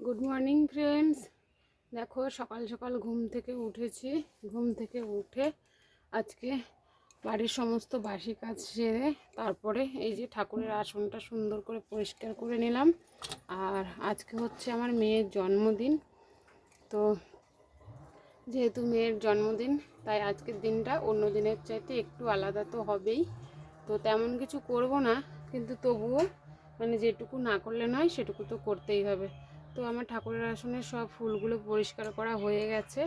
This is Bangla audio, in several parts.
গুড মর্নিং ফ্রেন্ডস দেখো, সকাল সকাল ঘুম থেকে উঠেছি। ঘুম থেকে উঠে আজকে বাড়ির সমস্ত বাসি কাজ সেরে তারপরে এই যে ঠাকুরের আসনটা সুন্দর করে পরিষ্কার করে নিলাম। আর আজকে হচ্ছে আমার মেয়ের জন্মদিন। তো যেহেতু মেয়ের জন্মদিন, তাই আজকের দিনটা অন্য দিনের চাইতে একটু আলাদা তো হবেই। তো তেমন কিছু করব না, কিন্তু তবুও মানে যেটুকু না করলে নয়, সেটুকু তো করতেই হবে। তো আমার ঠাকুরের আসনের সব ফুলগুলো পরিষ্কার করা হয়ে গেছে।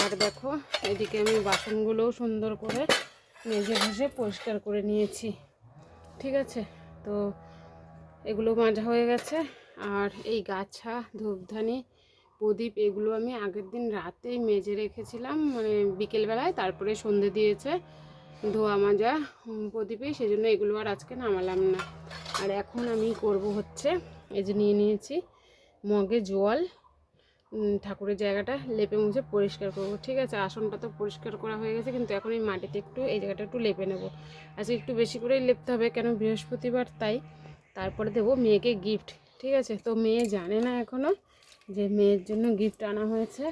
আর দেখো, এদিকে আমি বাসনগুলোও সুন্দর করে মেজে ঘষে পরিষ্কার করে নিয়েছি। ঠিক আছে? তো এগুলো মাজা হয়ে গেছে। আর এই গাছা, ধূপধানি, প্রদীপ, এগুলো আমি আগের দিন রাতেই মেজে রেখেছিলাম। মানে বিকেলবেলায়, তারপরে সন্ধে দিয়েছে ধোয়া মাজা প্রদীপে সেই জন্য এগুলো আর আজকে নামালাম না। আর এখন আমি করব হচ্ছে, এই যে নিয়ে নিয়েছি মগে জল ঠাকুরের জায়গাটা লেপে মুছে পরিষ্কার করব। ঠিক আছে, আসনটা তো পরিষ্কার করা হয়ে গেছে, কিন্তু এখন এই মাটিতে একটু, এই জায়গাটা একটু লেপে নেব। আজকে একটু বেশি করেই লেপতে হবে, কেন বৃহস্পতিবার তাই। তারপরে দেবো মেয়েকে গিফট ঠিক আছে, তো মেয়ে জানে না এখনও যে মেয়ের জন্য গিফট আনা হয়েছে।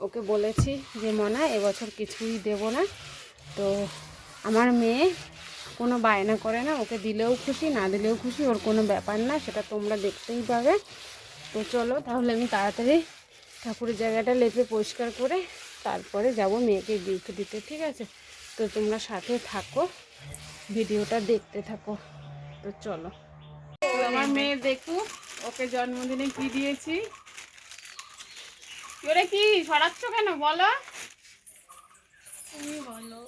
ওকে বলেছি যে, মনা, এবছর কিছুই দেব না। তো আমার মেয়ে কোনো বায়না করে না, ওকে দিলেও খুশি, না দিলেও খুশি, ওর কোনো ব্যাপার না, সেটা তোমরা দেখতেই পাবে। তো চলো, তাহলে আমি তাড়াতাড়ি ঠাকুরের জায়গাটা লেপে পরিষ্কার করে তারপরে যাব মেয়েকে গিফট দিতে, ঠিক আছে? তো তোমরা সাথে থাকো, ভিডিওটা দেখতে থাকো। তো চলো। আমার মেয়ে দেখুক ওকে জন্মদিনে কি দিয়েছি? ওরে কি, সরাচ্ছ কেন? বলো। তুমি বলো।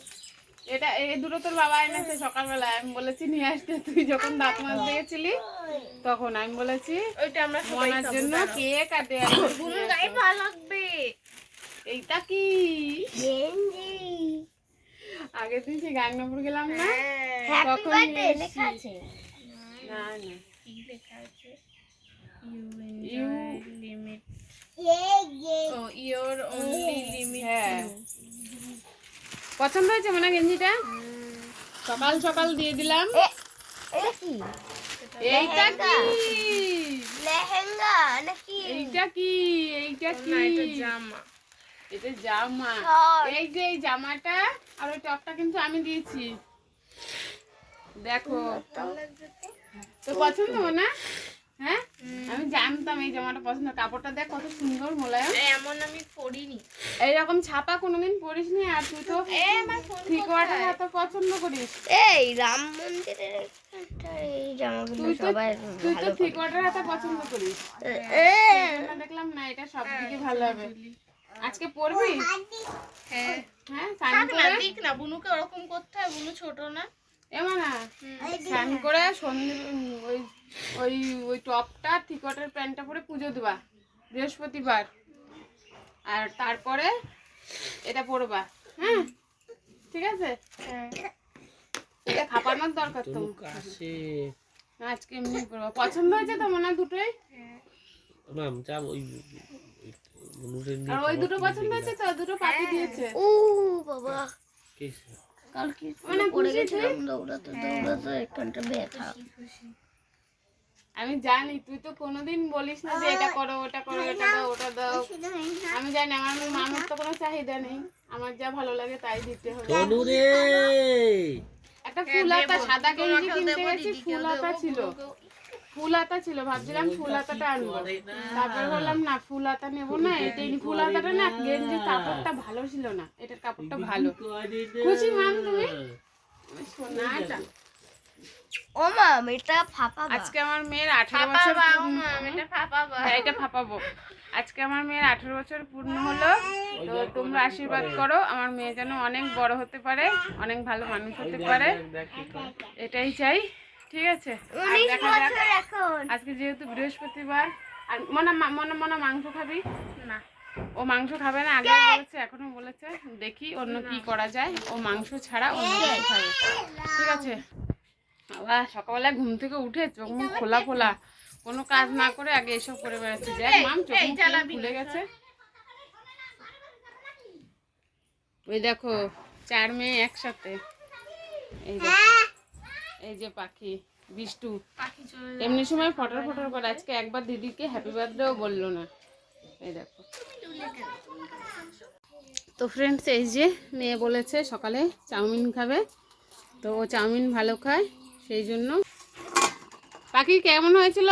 এটা এই দুটো তোর বাবা এনেছে সকালবেলা আমি বলেছি নিয়ে আসতে। তুই যখন দাঁত মাছ দিয়েছিলি তখন আমি বলেছি ওইটা আমরা মনার জন্য। কেক আর গায়ে ভালো লাগবে। এইটা কি? আগের দিন সে গাঙ্গাপুর গেলাম না। হ্যাঁ। তখন। না না। কি লেখা আছে? You limit of your only পছন্দ হয়েছে মনে গেঞ্জিটা? সকাল সকাল দিয়ে দিলাম। এইটা কি? লেহেঙ্গা নাকি এইটা কি? এইটা কি? এটা জামা। এটা জামা। এই যে এই জামাটা আর ওই টপটা কিন্তু আমি দিয়েছি। দেখো। তো। পছন্দ না হ্যাঁ? জানতাম এই জামাটা পছন্দ কাপড়টা দেখ কত সুন্দর মোলায়েম। এমন আমি পড়িনি এইরকম ছাপা কোনোদিন পরিস নি আর তুই তো এ আমার ফোন থ্রি এত পছন্দ করিস। এই রাম মন্দিরের এই জামাগুলো তুই সবাই তুই তো ভালো এত পছন্দ করিস। দেখলাম না এটা সব দিকে ভালো হবে। আজকে পরবি? হ্যাঁ হ্যাঁ না বুনুকে ওরকম করতে হয় বুনু ছোট না। এমন না স্নান করে সন্ধে ওই ওই ওই টপটা থিকটের প্যান্টটা পরে পুজো দেবা বৃহস্পতিবার আর তারপরে এটা পরবা হ্যাঁ ঠিক আছে এটা খাপানোর দরকার তো আজকে এমনি পরবা পছন্দ হয়েছে তো মনে দুটোই ম্যাম যা ওই ওই আর ওই দুটো পছন্দ হয়েছে তো দুটো পাতি দিয়েছে ও বাবা। কালকে মানে পড়ে গেছিলাম দৌড়াতে দৌড়াতে একটু ব্যথা আমি জানি তুই তো কোনোদিন বলিস না যে এটা করো ওটা করো এটা দাও ওটা দাও। আমি জানি আমার মামার তো কোনো চাহিদা নেই। আমার যা ভালো লাগে তাই দিতে হবে। তনু একটা ফুল হাতা সাদা গেঞ্জি কিনতে গেছি ফুল হাতা ছিল। ফুল হাতা ছিল ভাবছিলাম ফুল হাতাটা আনব। তারপরে বললাম না ফুল হাতা নেব না এটাই নি- ফুল হাতাটা না। গেঞ্জির কাপড়টা ভালো ছিল না এটার কাপড়টা ভালো। খুশি মাম তুমি? সোনাটা ও মাম এটা ফাপা আজকে আমার মেয়ের আঠারো ফাপা বছর মাম এটা ফাপা বাউ হ্যাঁ, এটা ফাপাবো আজকে আমার মেয়ের আঠেরো বছর পূর্ণ হলো। তো তোমরা আশীর্বাদ করো? আমার মেয়ে যেন অনেক বড় হতে পারে অনেক ভালো মানুষ হতে পারে। এটাই চাই। ঠিক আছে? আজকে যেহেতু বৃহস্পতিবার আর মনে মনে মনে মাংস খাবি? না। ও মাংস খাবে না আগে বলেছে এখনও বলেছে। দেখি অন্য কি করা যায়। ও মাংস ছাড়া অন্য কিছু খাবে? ঠিক আছে। বাবা সকালবেলা ঘুম থেকে উঠে চোখ মুখ খোলা খোলা। কোনো কাজ না করে আগে এসব করে বেড়াচ্ছে। দেখ মাম চোখ মুখ খুলে গেছে। ওই দেখো চার মেয়ে একসাথে। এই দেখো। এই যে পাখি বিষ্টু। এমনি সময় ফটর ফটর করে। আজকে একবার দিদিকে হ্যাপি বার্থডেও বলল না। এই দেখো। তো ফ্রেন্ডস এই যে মেয়ে বলেছে সকালে চাউমিন খাবে। তো ও চাউমিন ভালো খায় সেই জন্য। পাখি কেমন হয়েছিল?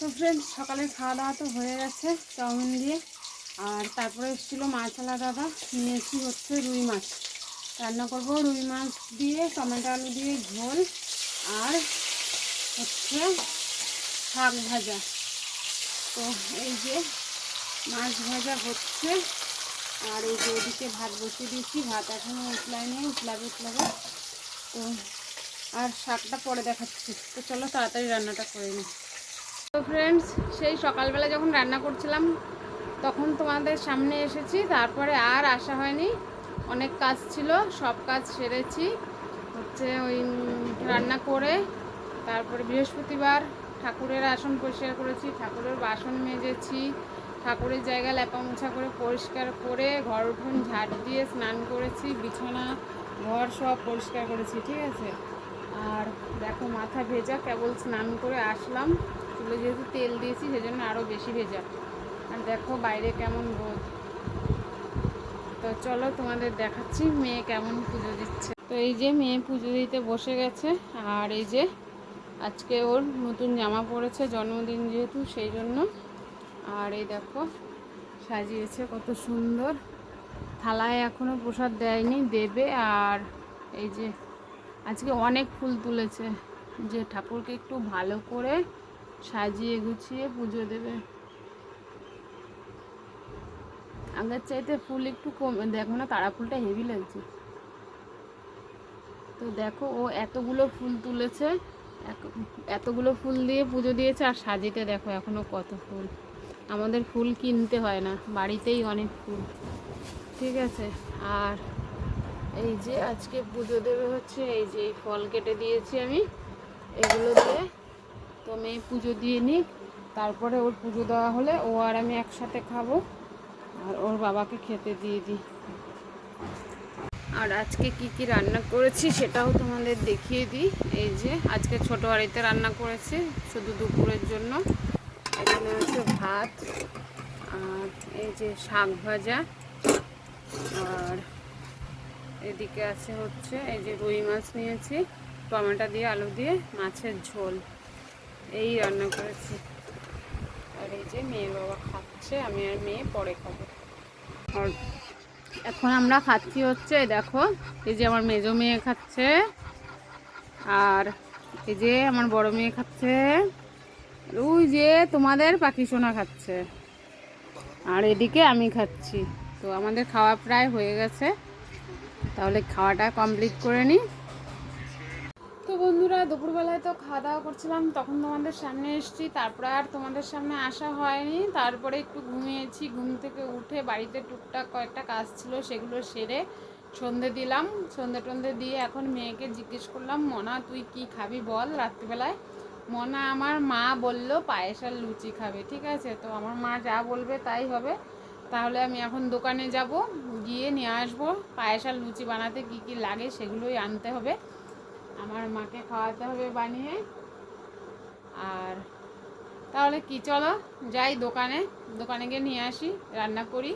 তো ফ্রেন্ডস সকালে খাওয়া দাওয়া তো হয়ে গেছে চাউমিন দিয়ে। আর তারপরে এসেছিল মাছালা দাদা নিয়েছি হচ্ছে রুই মাছ। রান্না করব রুই মাছ দিয়ে, টমেটো আলু দিয়ে, ঝোল আর হচ্ছে শাক ভাজা। তো এই যে মাছ ভাজা হচ্ছে, আর এই যে ওদিকে ভাত বসিয়ে দিয়েছি, ভাত এখনও উতলায় নেই উতলাবে উতলাবে। তো আর শাকটা পরে দেখাচ্ছি। তো চলো তাড়াতাড়ি রান্নাটা করে নিই। তো ফ্রেন্ডস সেই সকালবেলা যখন রান্না করছিলাম, তখন তোমাদের সামনে এসেছি, তারপরে আর আসা হয়নি। অনেক কাজ ছিল, সব কাজ সেরেছি। হচ্ছে ওই রান্না করে, তারপরে বৃহস্পতিবার ঠাকুরের আসন পরিষ্কার করেছি, ঠাকুরের বাসন মেজেছি, ঠাকুরের জায়গা লেপা মোছা করে পরিষ্কার করে ঘর উঠোন ঝাড় দিয়ে স্নান করেছি, বিছানা, ঘর সব পরিষ্কার করেছি, ঠিক আছে? আর দেখো মাথা ভেজা, কেবল স্নান করে আসলাম। চুলে যেহেতু তেল দিয়েছি, সেজন্য আরও বেশি ভেজা। আর দেখো বাইরে কেমন রোদ। তো চলো তোমাদের দেখাচ্ছি মেয়ে কেমন পুজো দিচ্ছে। তো এই যে মেয়ে পুজো দিতে বসে গেছে, আর এই যে আজকে ওর নতুন জামা পড়েছে জন্মদিন যেহেতু সেই জন্য। আর এই দেখো, সাজিয়েছে কত সুন্দর। থালায় এখনও প্রসাদ দেয়নি, দেবে। আর এই যে আজকে অনেক ফুল তুলেছে। যে ঠাকুরকে একটু ভালো করে সাজিয়ে গুছিয়ে পুজো দেবে। আগের চাইতে ফুল একটু কম, দেখো না তারা ফুলটা হেভি লাগছে। তো দেখো ও এতগুলো ফুল তুলেছে এতগুলো ফুল দিয়ে পুজো দিয়েছে আর সাজিতে দেখো এখনও কত ফুল। আমাদের ফুল কিনতে হয় না, বাড়িতেই অনেক ফুল। ঠিক আছে, আর এই যে আজকে পুজো দেবে হচ্ছে, এই যে এই ফল কেটে দিয়েছি আমি, এগুলো দিয়ে তো মেয়ে পুজো দিয়ে নিক, তারপরে ওর পুজো দেওয়া হলে ও আর আমি একসাথে খাব। আর ওর বাবাকে খেতে দিয়ে দিই। আর আজকে কি কি রান্না করেছি সেটাও তোমাদের দেখিয়ে দিই। এই যে আজকে ছোট হাঁড়িতে রান্না করেছি শুধু দুপুরের জন্য। এখানে আছে ভাত, আর এই যে শাক ভাজা, আর এদিকে আছে হচ্ছে এই যে রুই মাছ নিয়েছি, টমেটো দিয়ে, আলু দিয়ে, মাছের ঝোল। এই রান্না করেছি। আর এই যে মেয়ের বাবা খাচ্ছে, আমি আর মেয়ে পরে খাব। আর এখন আমরা খাচ্ছি হচ্ছে দেখো, এই যে আমার মেজো মেয়ে খাচ্ছে, আর এই যে আমার বড় মেয়ে খাচ্ছে, ওই যে তোমাদের পাখি সোনা খাচ্ছে, আর এদিকে আমি খাচ্ছি। তো আমাদের খাওয়া প্রায় হয়ে গেছে, তাহলে খাওয়াটা কমপ্লিট করে নিই। বন্ধুরা, দুপুরবেলায় তো খাওয়া দাওয়া করছিলাম, তখন তোমাদের সামনে এসেছি, তারপরে আর তোমাদের সামনে আসা হয়নি। তারপরে একটু ঘুমিয়েছি, ঘুম থেকে উঠে বাড়িতে টুকটাক কয়েকটা কাজ ছিল, সেগুলো সেরে সন্ধে দিলাম। সন্ধে টন্ধে দিয়ে এখন মেয়েকে জিজ্ঞেস করলাম, মনা, তুই কি খাবি বল রাত্রিবেলায়? মনা আমার মা বলল, পায়েস আর লুচি খাবে, ঠিক আছে? তো আমার মা যা বলবে তাই হবে। তাহলে আমি এখন দোকানে যাব, গিয়ে নিয়ে আসব। পায়েস আর লুচি বানাতে কি কি লাগে সেগুলোই আনতে হবে। আমার মাকে খাওয়াতে হবে বানিয়ে। আর তাহলে কি, চলো যাই দোকানে। দোকানে গিয়ে নিয়ে আসি, রান্না করি।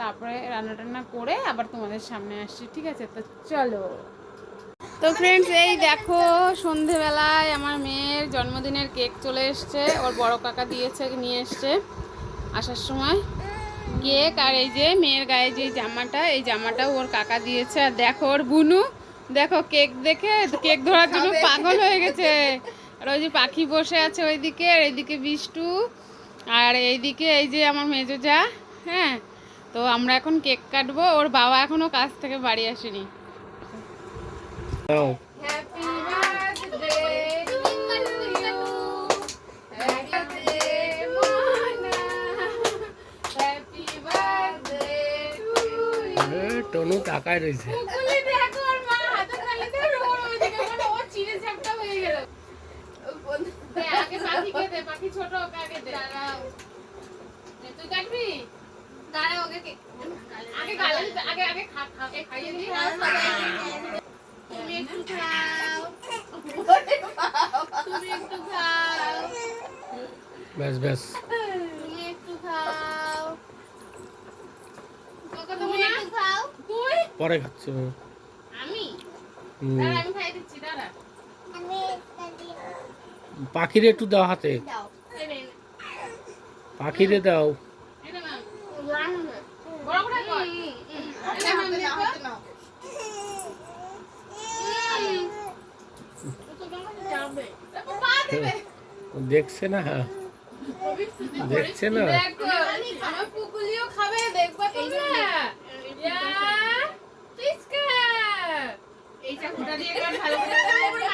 তারপরে রান্না টান্না করে আবার তোমাদের সামনে আসছি, ঠিক আছে? তো চলো। তো ফ্রেন্ডস এই দেখো সন্ধেবেলায় আমার মেয়ের জন্মদিনের কেক চলে এসছে। ওর বড় কাকা দিয়েছে, নিয়ে এসছে আসার সময়। কেক আর এই যে মেয়ের গায়ে যে জামাটা, এই জামাটাও ওর কাকা দিয়েছে। আর দেখো ওর বুনু। দেখো কেক দেখে কেক ধরার জন্য পাগল হয়ে গেছে। আর ওই যে পাখি বসে আছে ওইদিকে আর এইদিকে বিষ্টু আর এইদিকে এই যে আমার মেজো যা হ্যাঁ? তো আমরা এখন কেক কাটবো ওর বাবা এখনও কাজ থেকে বাড়ি আসেনি। নাও। Happy birthday to you. Happy birthday, Mona. Happy birthday to you. এ, টনু তাকায় রয়েছে কুকুলি দেখো ওর মা হাতে তালিতে ওর ওইদিকে মানে ও চিড়ে চ্যাপটা হয়ে গেল দে, আগে পাখিকে দে পাখি ছোট ওকে আগে দে। দে, তুই কাটবি? দাঁড়া ওকে আগে গালে আগে আগে খা খা খাইয়ে দি তুমি একটু খাও। তুমি একটু খাও। ব্যাস ব্যাস। তুমি একটু খাও। পরে খাচ্ছি আমি। আমি খাই দিচ্ছি দাঁড়া পাখিরে একটু দাও হাতে। পাখিরে দাও। দেখছে না? দেখছে না? দেখো, আমার পুকুলিও খাবে, দেখবা তোমরা? এই চাকুটা দিয়ে ভালো করে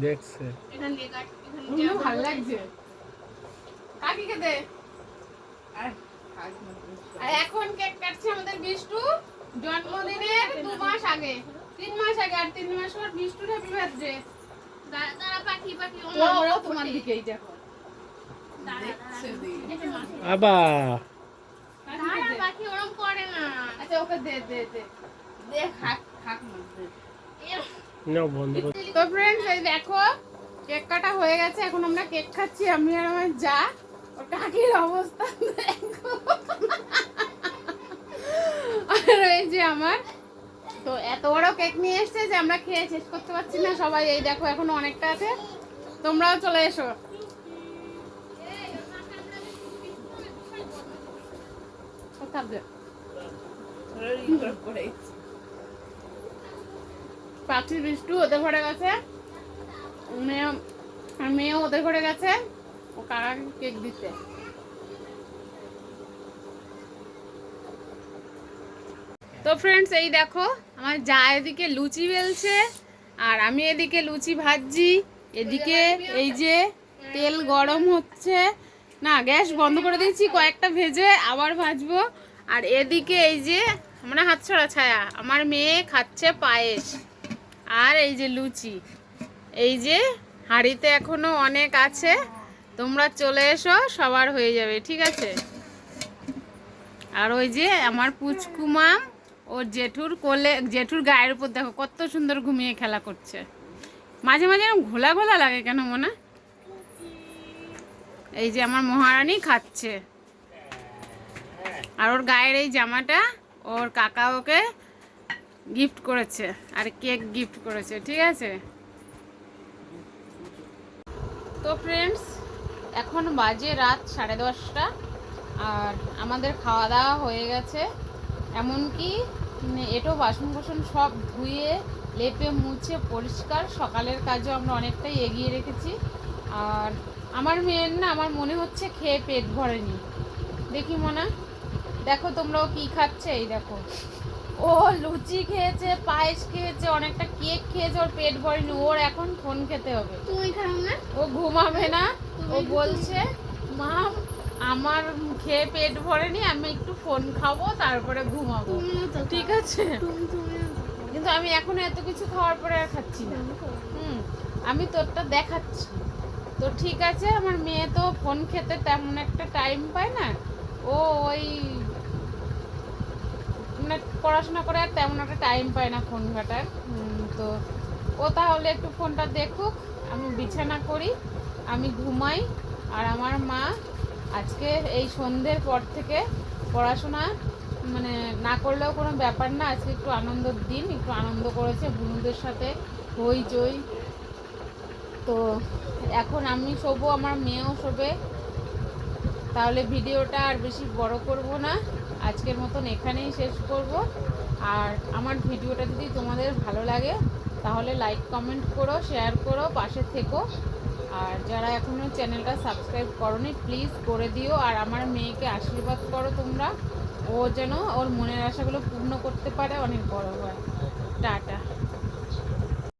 দেখছে। ভালো লাগছে। কাকিকে দে। আর এখন কেক কাটছে আমাদের বিষ্টু। জন্মদিনের দু মাস আগে। তিন মাস আগে আর তিন মাস পর বিষ্টুর হ্যাপি বার্থডে আবার পাখি ওরম করে না। আচ্ছা ওকে দে দে দে। দে খাক খাক না দে। বন্ধ তো ফ্রেন্ডস এই দেখো কেক কাটা হয়ে গেছে এখন আমরা কেক খাচ্ছি আমি আর আমার যা। ওর কাকির অবস্থা দেখো। আর এই যে আমার তো এত বড় কেক নিয়ে এসেছে যে আমরা খেয়ে শেষ করতে পারছি না। সবাই এই দেখো এখনও অনেকটা আছে। তোমরাও চলে এসো। দে। পাখি বিষ্টু ওদের ঘরে গেছে। মেয়ে মেয়েও ওদের ঘরে গেছে। ও কাকাকে কেক দিতে? তো ফ্রেন্ডস এই দেখো আমার যা এদিকে লুচি বেলছে আর আমি এদিকে লুচি ভাজছি। এদিকে এই যে তেল গরম হচ্ছে না, গ্যাস বন্ধ করে দিয়েছি, কয়েকটা ভেজে আবার ভাজবো। আর এদিকে এই যে মানে হাত ছড়া ছায়া, আমার মেয়ে খাচ্ছে পায়েস আর এই যে লুচি। এই যে হাঁড়িতে এখনও অনেক আছে, তোমরা চলে এসো, সবার হয়ে যাবে, ঠিক আছে? আর ওই যে আমার পুচকুমাম ওর জেঠুর কোলে, জেঠুর গায়ের উপর দেখো, কত সুন্দর ঘুমিয়ে খেলা করছে। মাঝে মাঝে ঘোলা ঘোলা লাগে কেন, মনে? এই যে আমার মহারানী খাচ্ছে। আর ওর গায়ের এই জামাটা ওর কাকা ওকে গিফট করেছে আর কেক গিফট করেছে ঠিক আছে? তো ফ্রেন্ডস এখন বাজে রাত সাড়ে দশটা আর আমাদের খাওয়া দাওয়া হয়ে গেছে। এমনকি উম, এঁটো বাসন কোসন সব ধুয়ে লেপে মুছে পরিষ্কার সকালের কাজও আমরা অনেকটাই এগিয়ে রেখেছি। আর আমার মেয়ের না আমার মনে হচ্ছে খেয়ে পেট ভরেনি। দেখি মনে দেখো তোমরাও কি খাচ্ছে এই দেখো। ও লুচি খেয়েছে পায়েস খেয়েছে অনেকটা কেক খেয়েছে ওর পেট ভরেনি ওর এখন ফোন খেতে হবে। তুমি খাও না। ও ঘুমাবে না ও বলছে মা আমার খেয়ে পেট ভরেনি আমি একটু ফোন খাব তারপরে ঘুমাবো। ঠিক আছে? কিন্তু আমি এখন এত কিছু খাওয়ার পরে আর খাচ্ছি না। হুম আমি তোরটা দেখাচ্ছি। তো ঠিক আছে, আমার মেয়ে তো ফোন খেতে তেমন একটা টাইম পায় না। ও ওই মানে পড়াশোনা করে আর তেমন একটা টাইম পায় না ফোন ঘাটার। তো ও তাহলে একটু ফোনটা দেখুক, আমি বিছানা করি, আমি ঘুমাই, আর আমার মা আজকে এই সন্ধ্যের পর থেকে পড়াশোনা মানে না করলেও কোনো ব্যাপার না, আজকে একটু আনন্দের দিন, একটু আনন্দ করেছে বন্ধুদের সাথে হইচই তো এখন আমি শোবো, আমার মেয়েও শোবে। তাহলে ভিডিওটা আর বেশি বড় করব না। আজকের মতন এখানেই শেষ করব। আর আমার ভিডিওটা যদি তোমাদের ভালো লাগে, তাহলে লাইক কমেন্ট করো শেয়ার করো, পাশে থেকো। আর যারা এখনও চ্যানেলটা সাবস্ক্রাইব করনি প্লিজ করে দিও। আর আমার মেয়েকে আশীর্বাদ করো তোমরা। ও যেন ওর মনের আশাগুলো পূর্ণ করতে পারে, অনেক বড় হয়। টাটা।